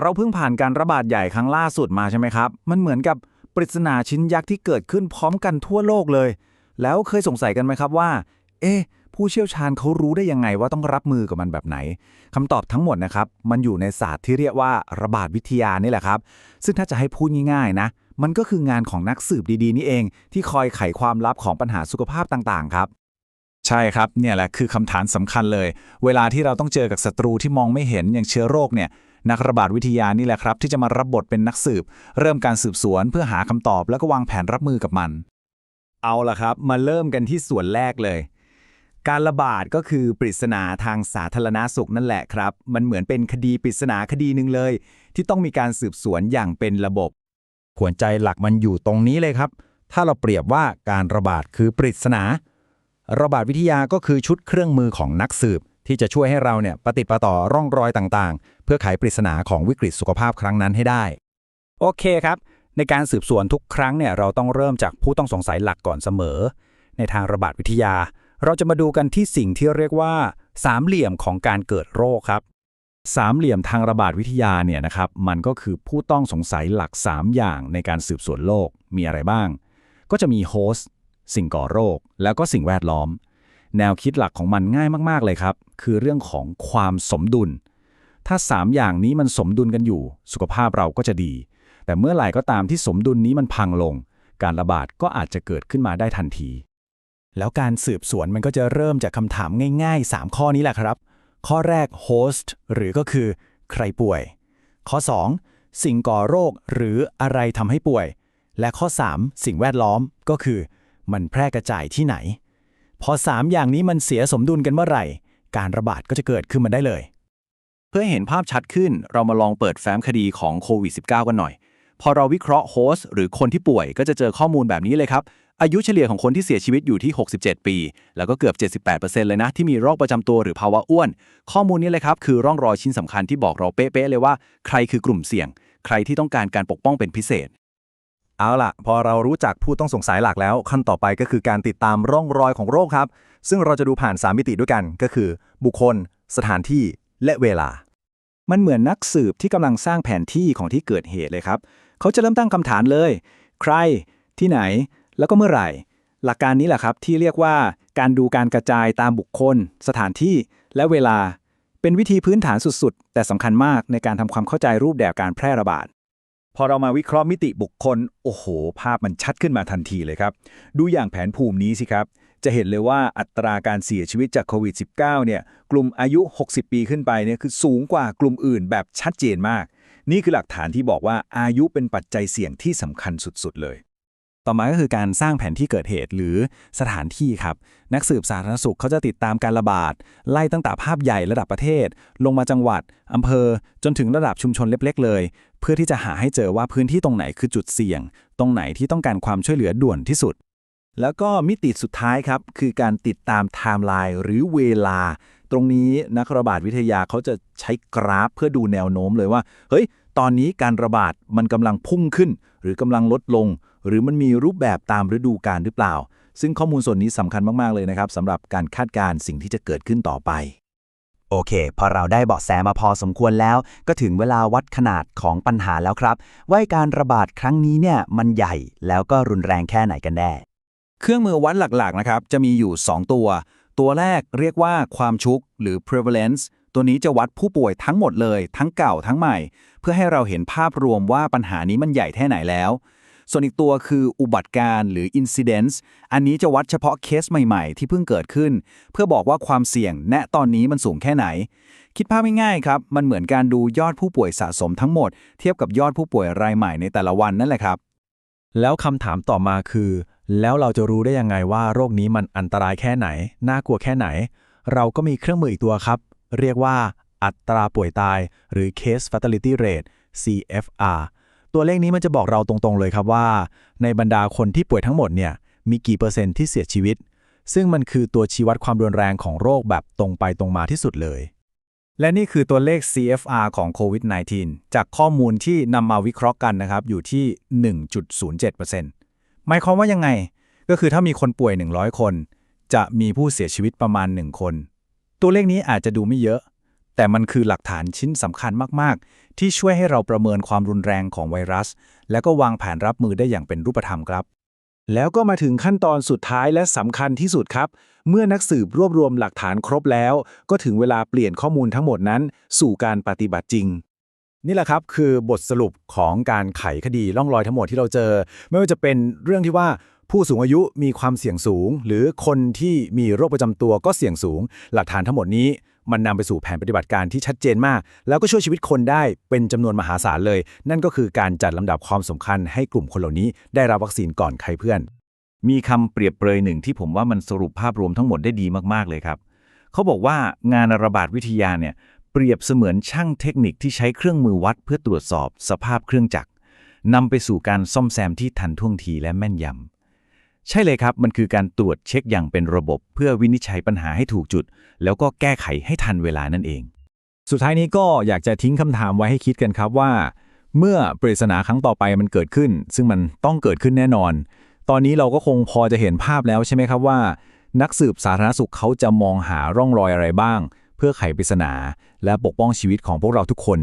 เราเพิ่งผ่านการระบาดใหญ่ครั้งล่าสุดมาใช่ไหมครับ มันเหมือนกับปริศนาชิ้นยักษ์ที่เกิดขึ้นพร้อมกันทั่วโลกเลย แล้วเคยสงสัยกันไหมครับว่า เอ๊ะ ผู้เชี่ยวชาญเขารู้ได้ยังไงว่าต้องรับมือกับมันแบบไหนคำตอบทั้งหมดนะครับ มันอยู่ในศาสตร์ที่เรียกว่าระบาดวิทยานี่แหละครับ ซึ่งถ้าจะให้พูดง่ายๆนะ มันก็คืองานของนักสืบดีๆ นี่เอง ที่คอยไขความลับของปัญหาสุขภาพต่างๆ ครับใช่ครับเนี่ยแหละคือคำถามสำคัญเลย เวลาที่เราต้องเจอกับศัตรูที่มองไม่เห็นอย่างเชื้อโรคเนี่ย นักระบาดวิทยานี่แหละครับ ที่จะมารับบทเป็นนักสืบ เริ่มการสืบสวนเพื่อหาคำตอบแล้วก็วางแผนรับมือกับมัน เอาล่ะครับ มาเริ่มกันที่ส่วนแรกเลย การระบาดก็คือปริศนาทางสาธารณาสุขนั่นแหละครับ มันเหมือนเป็นคดีปริศนาคดีหนึ่งเลย ที่ต้องมีการสืบสวนอย่างเป็นระบบหัวใจหลักมันอยู่ตรงนี้เลยครับ ถ้าเราเปรียบว่าการระบาดคือปริศนา ระบาดวิทยาก็คือชุดเครื่องมือของนักสืบ ที่จะช่วยให้เราเนี่ยปฏิประต่อร่องรอยต่างๆ เพื่อไขปริศนาของวิกฤตสุขภาพครั้งนั้นให้ได้ โอเคครับ ในการสืบสวนทุกครั้งเนี่ยเราต้องเริ่มจากผู้ต้องสงสัยหลักก่อนเสมอ ในทางระบาดวิทยา เราจะมาดูกันที่สิ่งที่เรียกว่า สามเหลี่ยมของการเกิดโรคครับสามเหลี่ยมทางระบาดวิทยาเนี่ยนะครับมันก็คือผู้ต้องสงสัยหลัก 3 อย่างในการสืบสวนโรคมีอะไรบ้าง ก็จะมีโฮสต์สิ่งก่อโรค แล้วก็สิ่งแวดล้อม แนวคิดหลักของมันง่ายมาก ๆ เลยครับ คือเรื่องของความสมดุล ถ้า 3 อย่างนี้มันสมดุลกันอยู่ สุขภาพเราก็จะดี แต่เมื่อไหร่ก็ตามที่สมดุลนี้มันพังลง การระบาดก็อาจจะเกิดขึ้นมาได้ทันที แล้วการสืบสวนมันก็จะเริ่มจากคำถามง่ายๆ 3 ข้อนี้แหละครับ ข้อแรก host หรือก็คือ ใครป่วย ข้อ 2 สิ่งก่อโรคหรืออะไรทำให้ป่วย และข้อ 3 สิ่งแวดล้อมก็คือ มันแพร่กระจายที่ไหน พอ 3 อย่างนี้มันเสียสมดุลกันเมื่อไหร่ การระบาดก็จะเกิดขึ้นมาได้เลย เพื่อเห็นภาพชัดขึ้นเรามาลองเปิดแฟ้มคดีของโควิด -19 กันหน่อย พอเราวิเคราะห์โฮสต์หรือคนที่ป่วยก็จะเจอข้อมูลแบบนี้เลยครับ อายุเฉลี่ยของคนที่เสียชีวิตอยู่ที่ 67 ปี แล้วก็เกือบ 78%เลยนะที่มีโรคประจำตัวหรือภาวะอ้วน ข้อมูลนี้เลยครับคือร่องรอยชิ้นสำคัญที่บอกเราเป๊ะๆเลยว่า ใครคือกลุ่มเสี่ยง ใครที่ต้องการการปกป้องเป็นพิเศษ เอาล่ะ พอเรารู้จักผู้ต้องสงสัยหลักแล้ว ขั้นต่อไปก็คือการติดตามร่องรอยของโรคครับ ซึ่งเราจะดูผ่าน 3 มิติด้วยกันก็คือ บุคคล สถานที่และเวลา มันเหมือนนักสืบที่กำลังสร้างแผนที่ของที่เกิดเหตุเลยครับ เขาจะเริ่มตั้งคำถามเลย ใคร ที่ไหน แล้วก็เมื่อไหร่ หลักการนี้แหละครับที่เรียกว่าการดูการกระจายตามบุคคล สถานที่และเวลา เป็นวิธีพื้นฐานสุดๆ แต่สำคัญมากในการทำความเข้าใจรูปแบบการแพร่ระบาด พอเรามาวิเคราะห์มิติบุคคล โอ้โห ภาพมันชัดขึ้นมาทันทีเลยครับ ดูอย่างแผนภูมินี้สิครับ จะเห็นเลยว่าอัตราการเสียชีวิตจากโควิด -19 เนี่ย กลุ่มอายุ 60 ปีขึ้นไปเนี่ยคือสูงกว่ากลุ่มอื่นแบบชัดเจนมาก นี่คือหลักฐานที่บอกว่าอายุเป็นปัจจัยเสี่ยงที่สำคัญสุดๆเลย ต่อมาก็คือการสร้างแผนที่เกิดเหตุหรือสถานที่ครับ นักสืบสาธารณสุขเขาจะติดตามการระบาด ไล่ตั้งแต่ภาพใหญ่ระดับประเทศ ลงมาจังหวัดอำเภอ จนถึงระดับชุมชนเล็ก ๆ เลย เพื่อที่จะหาให้เจอว่าพื้นที่ตรงไหนคือจุดเสี่ยง ตรงไหนที่ต้องการความช่วยเหลือด่วนที่สุด แล้วก็มิติสุดท้ายครับ คือการติดตามไทม์ไลน์หรือเวลา ตรงนี้นักระบาดวิทยาเขาจะใช้กราฟเพื่อดูแนวโน้มเลยว่า เฮ้ย ตอนนี้การระบาดมันกำลังพุ่งขึ้น หรือกำลังลดลง หรือมันมีรูปแบบตามฤดูกาลหรือเปล่า ซึ่งข้อมูลส่วนนี้สำคัญมาก ๆ เลยนะครับสำหรับการคาดการณ์สิ่งที่จะเกิดขึ้นต่อไป โอเค พอเราได้เบาะแสมาพอสมควรแล้ว ก็ถึงเวลาวัดขนาดของปัญหาแล้วครับ ว่าการระบาดครั้งนี้เนี่ยมันใหญ่แล้วก็รุนแรงแค่ไหนกันแน่ เครื่องมือวัดหลัก ๆ นะครับ จะมีอยู่ 2 ตัว ตัวแรกเรียกว่าความชุกหรือ prevalence ตัวนี้จะวัดผู้ป่วยทั้งหมดเลย ทั้งเก่าทั้งใหม่ เพื่อให้เราเห็นภาพรวมว่าปัญหานี้มันใหญ่แค่ไหนแล้ว ส่วนอีกตัวคืออุบัติการหรือ incidence อันนี้จะวัดเฉพาะเคสใหม่ๆ ที่เพิ่งเกิดขึ้น เพื่อบอกว่าความเสี่ยงณตอนนี้มันสูงแค่ไหน คิดภาพง่ายๆครับ มันเหมือนการดูยอดผู้ป่วยสะสมทั้งหมด เทียบกับยอดผู้ป่วยรายใหม่ในแต่ละวันนั่นแหละครับ แล้วคำถามต่อมาคือ แล้วเราจะรู้ได้ยังไงว่าโรคนี้มันอันตรายแค่ไหน น่ากลัวแค่ไหน เราก็มีเครื่องมืออีกตัวครับ เรียกว่าอัตราป่วยตาย หรือ case fatality rate CFR ตัวเลขนี้มันจะบอกเราตรงๆเลยครับว่า ในบรรดาคนที่ป่วยทั้งหมดเนี่ยมีกี่เปอร์เซ็นต์ที่เสียชีวิต ซึ่งมันคือตัวชี้วัดความรุนแรงของโรคแบบตรงไปตรงมาที่สุดเลย และนี่คือตัวเลข CFR ของโควิด -19 จากข้อมูลที่นำมาวิเคราะห์กันนะครับอยู่ที่ 1.07%หมายความว่ายังไง ก็คือถ้ามีคนป่วย 100 คน จะมีผู้เสียชีวิตประมาณ 1 คน ตัวเลขนี้อาจจะดูไม่เยอะ แต่มันคือหลักฐานชิ้นสำคัญมาก ๆ ที่ช่วยให้เราประเมินความรุนแรงของไวรัส และก็วางแผนรับมือได้อย่างเป็นรูปธรรมครับ แล้วก็มาถึงขั้นตอนสุดท้ายและสำคัญที่สุดครับ เมื่อนักสืบรวบรวมหลักฐานครบแล้ว ก็ถึงเวลาเปลี่ยนข้อมูลทั้งหมดนั้น สู่การปฏิบัติจริงนี่แหละครับ คือบทสรุปของการไขคดีล่องรอยทั้งหมดที่เราเจอ ไม่ว่าจะเป็นเรื่องที่ว่าผู้สูงอายุมีความเสี่ยงสูง หรือคนที่มีโรคประจำตัวก็เสี่ยงสูง หลักฐานทั้งหมดนี้ มันนำไปสู่แผนปฏิบัติการที่ชัดเจนมาก แล้วก็ช่วยชีวิตคนได้เป็นจำนวนมหาศาลเลย นั่นก็คือการจัดลำดับความสำคัญให้กลุ่มคนเหล่านี้ได้รับวัคซีนก่อนใครเพื่อน มีคำเปรียบเปรยหนึ่งที่ผมว่ามันสรุปภาพรวมทั้งหมดได้ดีมากๆเลยครับเขาบอกว่างานระบาดวิทยาเนี่ยเปรียบเสมือนช่างเทคนิคที่ใช้เครื่องมือวัดเพื่อตรวจสอบ สภาพเครื่องจักรนำไปสู่การซ่อมแซมที่ทันท่วงทีและแม่นยำ ใช่เลยครับ มันคือการตรวจเช็คอย่างเป็นระบบ เพื่อวินิจฉัยปัญหาให้ถูกจุด แล้วก็แก้ไขให้ทันเวลานั่นเอง สุดท้ายนี้ก็อยากจะทิ้งคำถามไว้ให้คิดกันครับว่า เมื่อปริศนาครั้งต่อไปมันเกิดขึ้น ซึ่งมันต้องเกิดขึ้นแน่นอน ตอนนี้เราก็คงพอจะเห็นภาพแล้วใช่ไหมครับว่า นักสืบสาธารณสุขเขาจะมองหาร่องรอยอะไรบ้าง เพื่อไขปริศนา และปกป้องชีวิตของพวกเราทุกคน